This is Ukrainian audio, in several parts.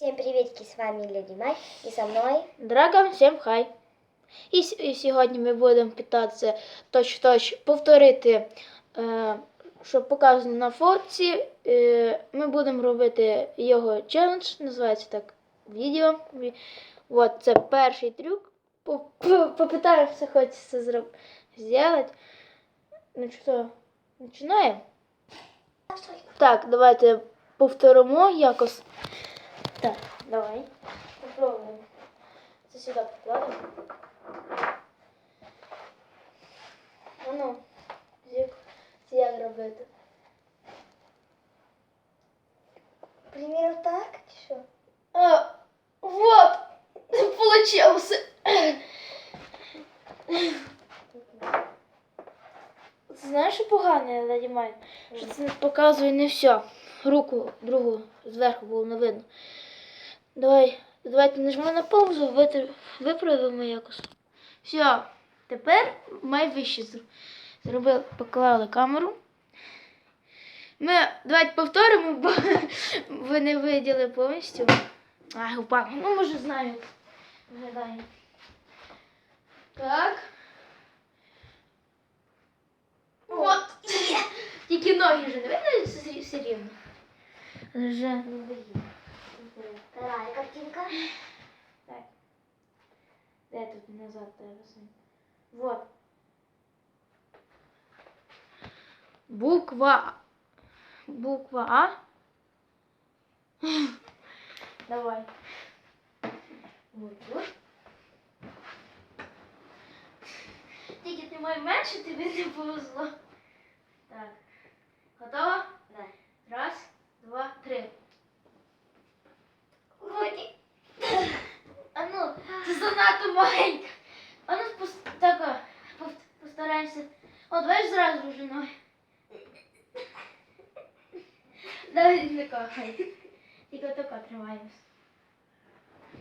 Всем приветики, с вами Леди Май и со мной Драгон, всім хай. І, і сьогодні ми будемо питатися точ-точ повторити, е, що показано на фотці. Е, ми будемо робити його челендж, називається так відео. Ві- От це перший трюк. По- по- Попитаємося хоч це зробити. Ну що, починаємо? Так, давайте повторимо якось. Так, давай. Попробуємо. Це сюди покладемо. А ну, як, це як робити? К примеру так, що? А, вот, получилось. Знаєш, що погане, Леді Май? Що це не показує не все. Руку другу зверху було не видно. Давай, давайте нажмемо на паузу, виправимо якось. Все, тепер май вище зробили, поклали камеру. Ми давайте повторимо, бо ви не виділи повністю. Ай, упав. Ну, може, знаю, виглядає. Так. От. Тільки ноги вже не видно все рівно. Вже не видно. Вторая картинка. Так. Де тут назад треба? Вот. Буква. Буква А. Давай. Вот тут. Тільки ти май менше, тобі не повезло. Так. Готова? Да. Раз, два, три Вроде. А ну, це занадто маленька. А ну пос- так, а, пов- постараємося. О, давай ж зразу вже ноги. Давай не кахай. Тільки отако тримаємось.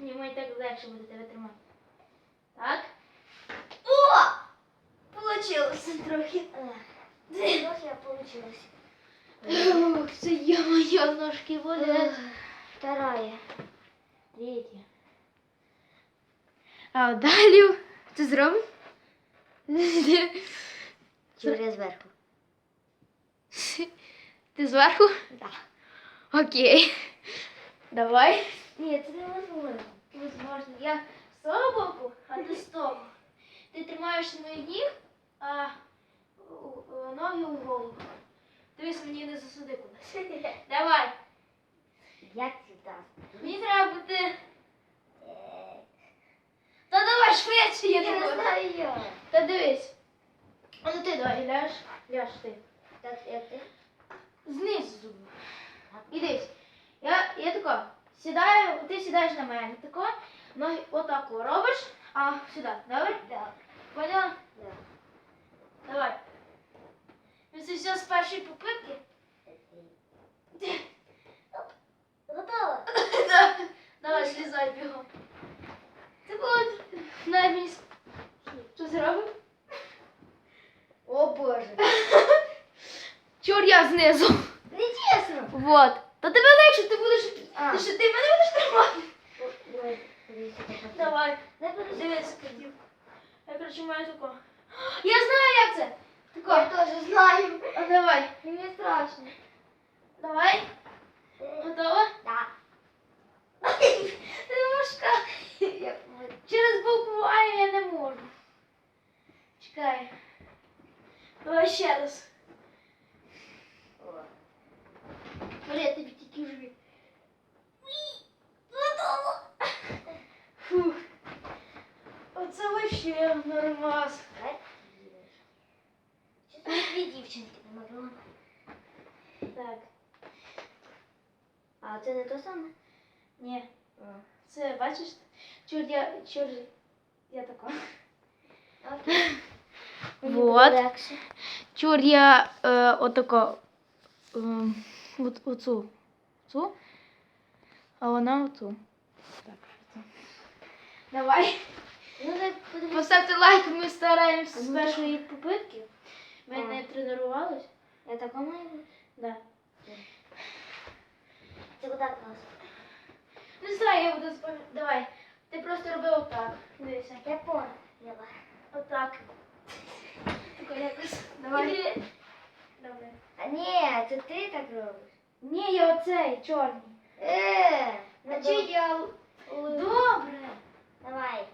Мені так легше буде тебе тримати. Так. О! Получилось трохи. Трохи а получилось. Ух, це я моя ножки болять. Вторая. Третя. А далі ти зробив? Чур зверху. Ти зверху? Да. Окей. Давай. Нет, это невозможно. Возможно. Я з того боку, а ти з того. Ти тримаєш мої ніг, а у- ноги у голову. Дивись, мені не засуди кудись. Давай. Я сюда. Мені треба бути. Э, Та давай швидше, я Я не знаю я. Та дивись. А ну ти давай, ляж. Ляж ти. Так, это. Знизу. І дивись. Я, я тако, сідаю, ти сідаєш на мене. Тако, ноги отако робиш, а сюди. Добре? Да. Поняла? Да. Давай. Ну, Це все з першої попитки. Готово. Да. Давай, злізай бігом. Це було навіть. Що зробив? О боже. Чур я знизу. Нечестно. Вот. Та тебе легше, ти будеш. А. Ти що ти мене будеш тримати? Давай. Дивись, хотів. Я коротше маю тако. Я знаю, як це. Я Тако. тоже знаю. А давай. Мне страшно. Давай. Готова? Да. Ти важка. Через букву А я не можу. Чекай. Давай ще раз. Бля, тобі тільки живі. Готово. Фух. Оце вообще нормас. Дівчинки намалювали? Так. А це не то саме? Ні. Це бачиш? Чур я чур. Я така. Окей. Вот. Чур я е, отако. ем, от, оцю. Цю. А вона оцю. Так. оцю. Давай. Ну, дай. Поставте лайк, ми стараємося з ну, першої попитки. Ми не тренувались. Я так маю? Да. Отак у нас. Не я буду запам'ятати. Давай. Ти просто роби отак. Дивися. Я понял. Давай. Отак. Тако якось. Давай. Добре. А ні, це ти так робиш. Ні, я оцей, чорний. Е, значить я... л- Добре. Давай.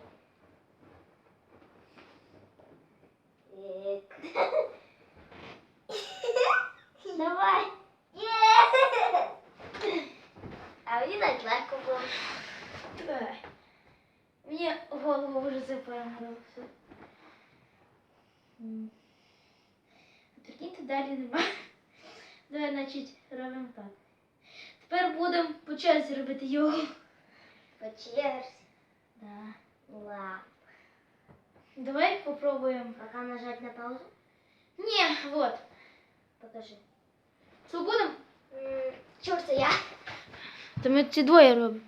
Давай. А мені так легко було. Давай. Мені голову вже запам'яталося. Прикиньте, далі нема. Давай, значить, робимо так. Тепер будемо по черзі робити його. По черзі. Да. Ладно. Давай попробуємо. Пока нажать на паузу. Ні, вот. Покажи. Що будемо? М, Чорт, це я. То ми ці двоє робимо.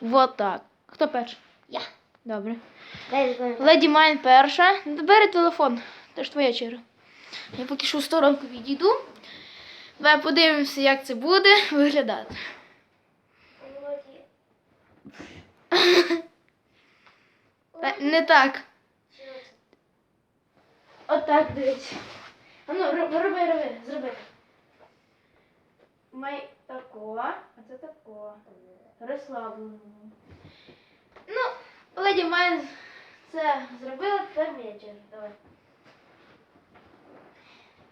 Вот так. Хто перший? Я. Добре. Леді Майн перша. Бери телефон. Це ж твоя черга. Я поки що в сторонку відійду. Давай подивимося, як це буде виглядати. Не так. Отак дивись. А ну, роби, роби, роби, зроби. Май тако, а це тако. Розслаблено. Ну, леді Майн це зробила, тепер черга. Давай.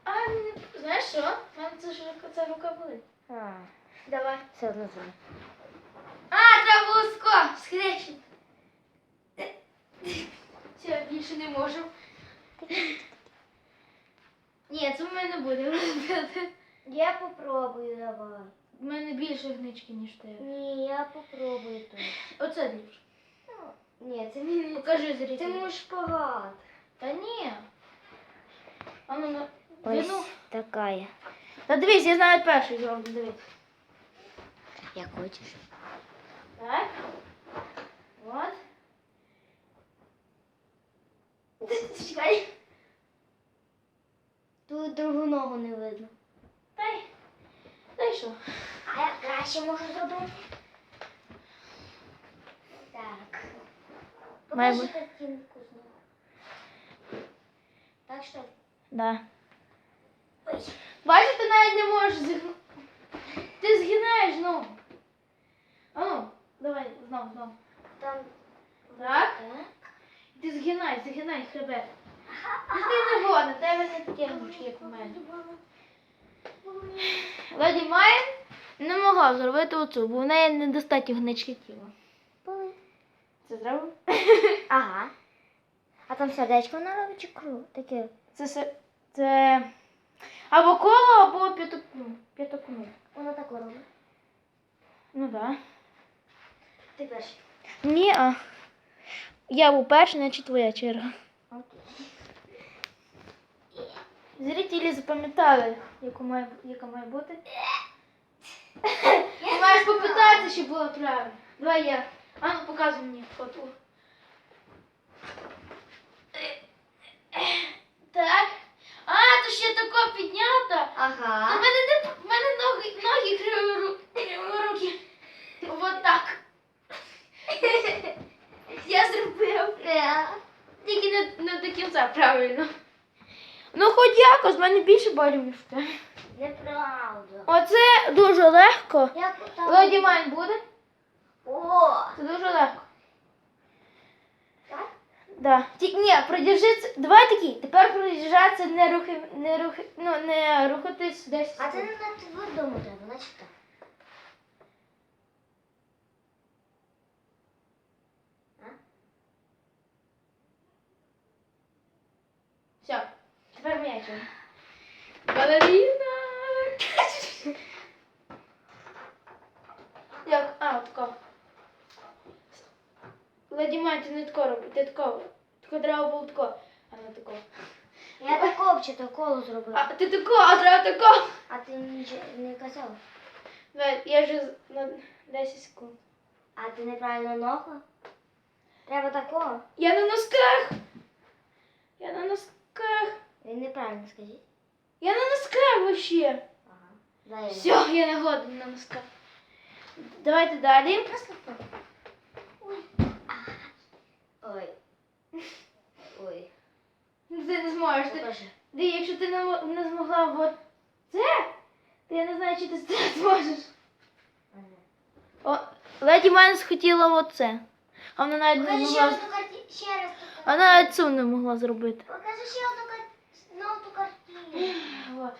А, знаєш що? У мене це ж рука- ця рука болить. А, Давай. все одно зробив. А, треба було ско. Все, більше не можу. Ні, це в мене буде робити. Я попробую, давай. У мене більше гнички, ніж тебе. Ні, я попробую тут. Оце ліпше. Ні, це мені. Покажи Ти зрителю. можеш погад. Та ні. А ну, ну, Ось вину. така я. Та дивись, я знаю перший зроблю, дивись. Як хочеш. Так. От. Чекай. Тут другу ногу не видно. Дай. Дай що? А я краще можу зробити. Так. Має Покажи картинку знову. Так що. Да. Ой. Бачиш, ти навіть не можеш зігнути. Ти згинаєш ногу. А ну, давай, знов, знов. Там. Так. Ти згинай, згинай хребет. Ну, Ти не годна, тебе не такі гнучки, як у мене. Леді Майн не могла зробити оцю, бо в неї недостатньо гнички тіла. Це зробив? Ага. А там сердечко вона робить чи круг? Таке. Це, се- це або коло, або п'ятокну. П'ятокну. Воно так робить. Ну так. Да. Ти перший. Ні, а. Я був перший, значить твоя черга. Окей. Зрителі запам'ятали, яку має, яка має бути. Ти маєш попитатися, щоб було правильно. Давай я. А ну показуй мені фото. Так. А, то ще тако піднято. Ага. мене не в мене ноги, ноги кривору- криворукі. Вот так. Я зробив. Е, Тільки не, не до кінця правильно. Ну, хоч якось, в мене більше болів, ніж в тебе. Неправда. Оце дуже легко. Як там? Леді Майн буде? О! Це дуже легко. Так? Да. Тільки ні, продержиться. Давай такі. Тепер продержаться, не рухи, не рухи, ну не рухатись 10 А це секунд. не на твердому треба, значить так. Все. Тепер моя черга. Балеріна. Як? А, тако. Леді Майн, не тако роби, ти тако. Тако треба було тако, а не тако. Я так копчато коло зробила. А ти тако, а треба тако. А ти нічого не казав. Давай, я вже на 10 секунд. А ти неправильно ногу? Треба такого. Я на носках. Я на носках. Е, неправильно скажи. Я на наскрив вообще. Ага. Все, я не годен на наскрив. Давайте далі. Ой. Ой. Ну, Ой. Ти не зможеш. Ти, ти, якщо ти не, не змогла от це, то я не знаю, чи ти це зможеш. О, леді Майнс хотіла оце. А вона навіть не Покажи ще могла. одну карті... ще раз. Вона навіть цю не могла зробити. Покажи ще одну картинку. Ну, ту картину. От.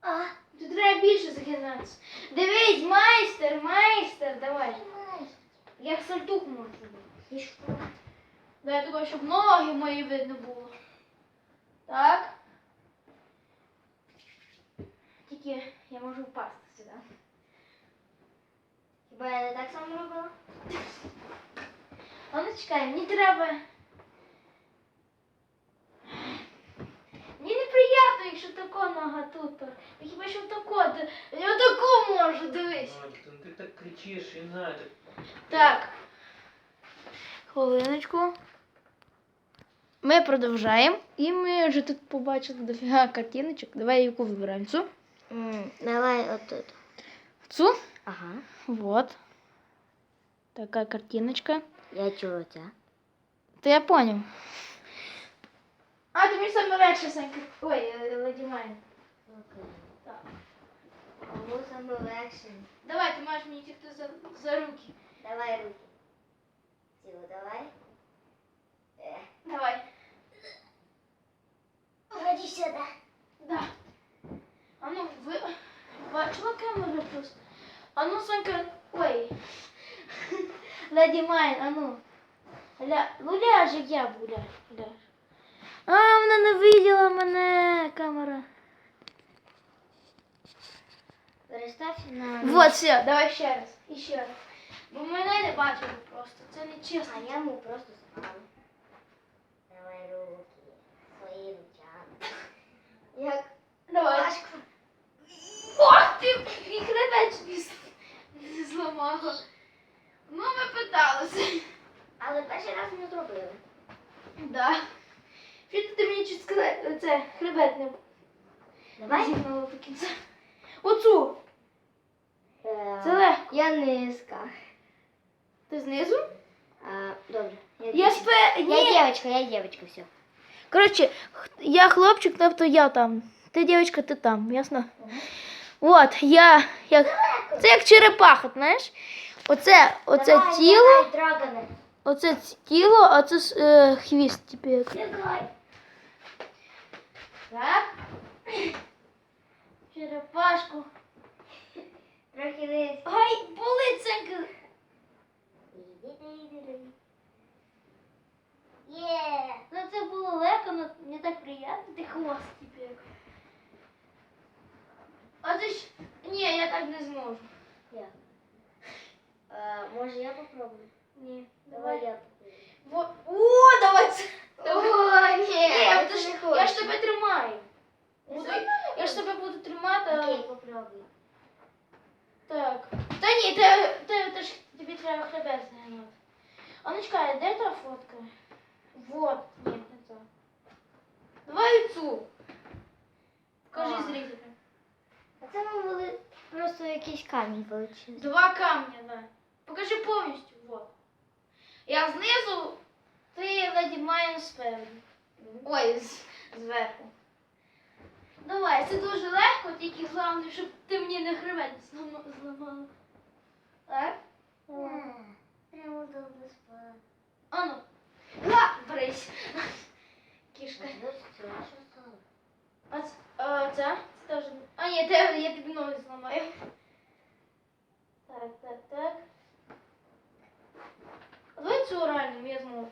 А, Тут треба більше загинатися. Дивись, майстер, майстер, давай. Я сальтух можу зробити. Дай такого, щоб ноги мої видно було. Так. Тільки я можу впасти сюди. Хіба я не так само робила? А ну чекай, мені треба. Мені якщо тако нога тут. Ну, Хіба що тако, я таку можу, дивись. Ну так кричишь, и Надя. Так. Хвилиночку. Ми продовжаємо. І ми вже тут побачили дофіга картиночок. Давай яку вибираємо. Цю? М, Давай отут. Цю? Ага. Вот. Така картиночка. Я чула це. То я поняв. А, тобі саме легше, Санька. Ой, е, Леді Майн. Так. Кому саме легше? Давай, ти маєш мені тільки за, за руки. Давай руки. Сіло, давай. Е. Давай. Ходи сюди. Да. А ну, ви бачила камеру просто? А ну, Сонька, ой. Леді Майн, а ну. Ля... Ну ляже я буду, ляж, ляж. А, вона не виділа мене, камера. Перестався на... Вот, все, давай ще раз. І ще раз. Бо мене не бачили просто. Це не чесно. А я йому просто сказала. Давай руки. Свої ручки. Як Давай. важко. Ох ти! І хребець не зламала. Ну, ми питалися. Але перший раз ми зробили. Да. Що ти мені чуть сказати? Це хребет не Давай. зігнуло до кінця. Оцю. Е, Це легко. Я низька. Ти знизу? А, добре. Я, Я спе. Я дівчинка, я дівчинка, все. Коротше, я хлопчик, тобто я там. Ти дівчинка, ти там, ясно? От, я як. Це як черепаха, знаєш? Оце, оце Давай, тіло, давай, оце тіло, а це е, хвіст, типу як. Давай. Так. Черепашку. Трохи низько. Ай, болить, Санька. Є. Ну це було легко, але не так приємно. Ти хвост типу як. А це ж. Ні, я так не зможу. Я. А, може я попробую? Ні. Давай я попробую. Во... О, давай це. О, ні, я ти ж- не хочу. я ж тебе тримаю. Я Буду, я ж тебе буду тримати. а- Окей, попробуй. Так. Та ні, те, те, те ж тобі треба хребет згинати. А ну чекай, де та фотка? Вот, ні, не та. Давай цю. Покажи А. зрителям. А це ми були просто якийсь камінь величезний. Два камня, да. Покажи повністю, вот. Я знизу, ти леді Майен спереду. Ой, зверху. Давай, це дуже легко, тільки головне, щоб ти мені не хребет зламала. Так? Прямо добре спала. Ану. Га! Брись. Кішка. А, ц- а ця? Це теж. А ні, я тобі ноги зламаю. Так, так, так. Давай цю реально, я зможу.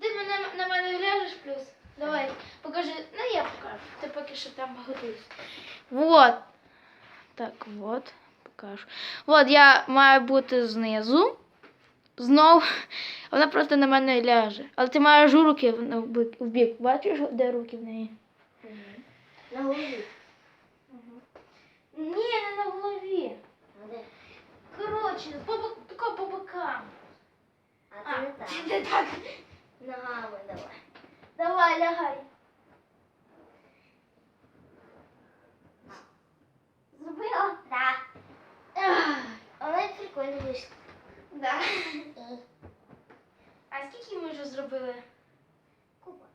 Ти мене, на мене гляжеш плюс. Давай, покажи. Ну я покажу. Ти поки що там готуйся. Вот. Так, вот. Покажу. Вот я маю бути знизу. Знов. Вона просто на мене ляже. Але ти маєш руки в, бік- Бачиш, де руки в неї? На голові. Ні, не на голові. Коротше, по, по бокам. А це не так. не так. Ногами давай. Давай, лягай. Зробила? Да. Ах, Але прикольно вийшло. Да. А скільки ми вже зробили? Купа.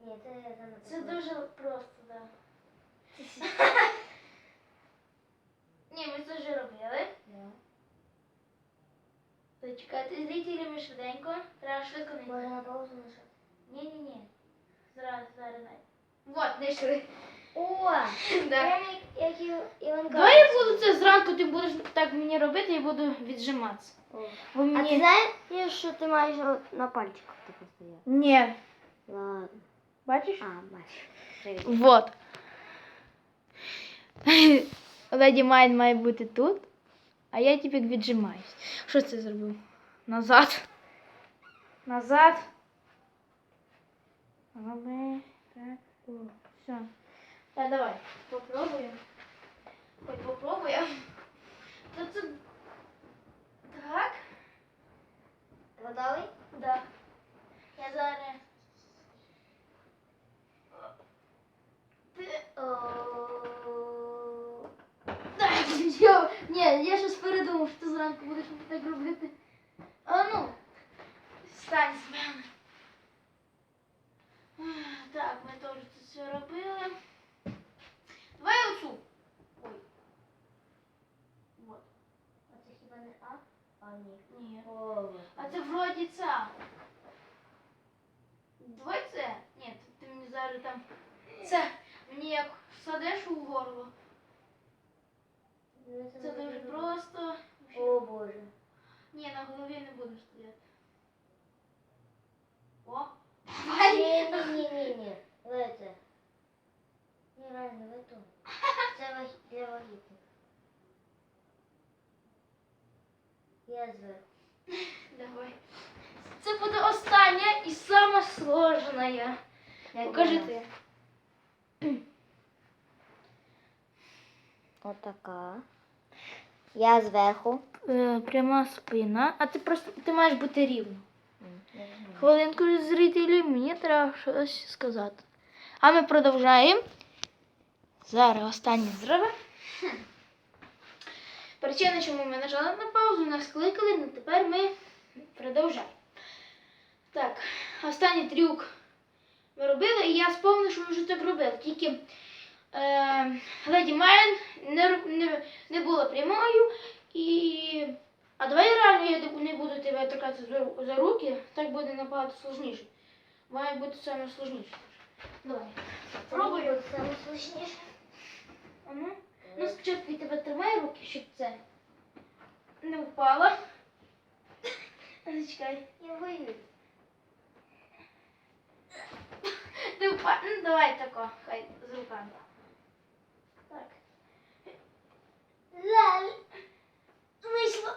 Ні, це я там Це дуже просто, так. Ні, ми це вже робили. Да. Зачекайте, зрителі ми швиденько. Треба швидко не. Можна на паузу нажати. Ні, ні, ні. Зараз, зараз, зараз. Вот, знайшли. О! Да. Прямо як і Іван Давай я буду це зранку, ти будеш так мені робити і буду віджиматися. О. Бо А мені... ти знаєш, що ти маєш от на пальчиках таке стояти? Ні. Ладно. Бачиш? А, бачиш. Привіт. Вот. Леді Майн має бути тут, А я типу віджимаюсь. Що це зробив? Назад. Назад. Роби. Так. О, все. Так, давай. Попробуємо. Хоч попробуємо. Та це... Так. Готовий? Да. Я зараз. Ти... О, Так, йо, ні, я щось передумав, що ти зранку будеш так робити. А ну, стань з мене. Ах, Так, ми теж це все робили. Давай оцю. Ой. Вот. А це хіба не А? А, ні. Ні. О, А це вроді ця. Давай це. Ні, ти мені зараз там. Це мені як садиш у горло. Це дуже просто. О, Боже. Ні, на голові не буду стояти. О! Ні, ні, ні, ні, ні. Давай це. Ні, реально, давай то. Це ваг- для вагітних. Я зверху. Давай. Це буде остання і сама сложна. Як Покажи ти. Отака. Я зверху. Е, пряма спина, а ти просто ти маєш бути рівно. Хвилинку зрителі, мені треба щось сказати. А ми продовжаємо. Зараз останнє зробимо. Причина, чому ми нажали на паузу, нас кликали, ну тепер ми продовжаємо. Так, останній трюк ми робили, і я сповнив, що ми вже так робили. Тільки е, Леді Майн не, не, не була прямою і. А давай реально я не буду тебе торкати за, за руки, так буде набагато сложніше. Має бути саме сложніше. Давай. Пробую. Саме слушніше. А ну. Ну, спочатку я тебе тримаю руки, щоб це не впало. Зачекай. Я боюсь. Не впа... Ну, давай тако, хай з руками. Так. Лаль. Вийшло.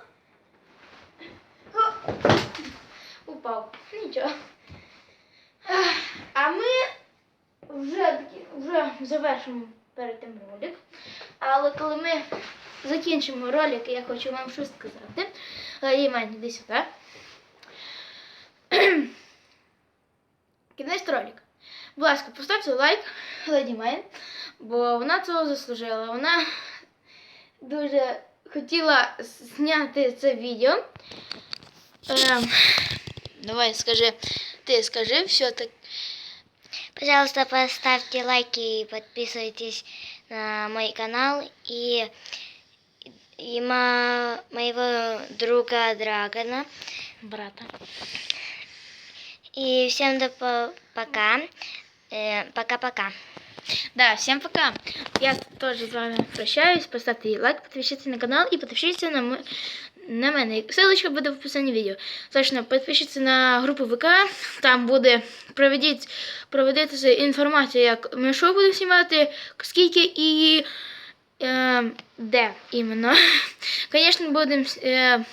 Упав. Нічого. А ми вже таки вже завершимо перед тим ролик. Але коли ми закінчимо ролик, я хочу вам щось сказати. Ємань, іди сюди. Кінець ролик. Будь ласка, поставте лайк Леді Майн, бо вона цього заслужила. Вона дуже хотіла зняти це відео. Ем, давай, скажи, ти скажи все так. Пожалуйста, поставьте лайки и подписывайтесь на мой канал и, и ма- моего друга Драгона. Брата. И всем до по- пока. Э, Пока-пока. Да, всем пока. Я тоже с вами прощаюсь. Поставьте лайк, подпишитесь на канал и подпишитесь на, м- на мене. Ссылочка буде в описанні відео. Точно, підпишіться на групу ВК. Там буде проведіть, проведеться інформація, як ми що будемо знімати, скільки і е, де іменно. Звісно, будемо е,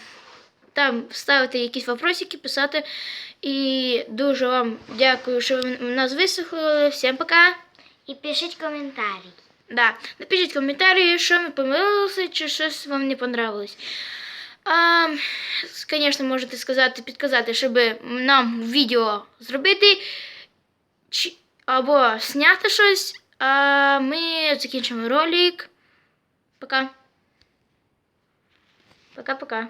там ставити якісь вопросики, писати. І дуже вам дякую, що ви нас вислухали. Всім пока! И пишите комментарий. Да, напишіть коментарі, що ми помилилися, чи щось вам не понравилось. А, звісно, можете сказати, підказати, щоб нам відео зробити чи, або зняти щось. А ми закінчимо ролик. Пока. Пока-пока.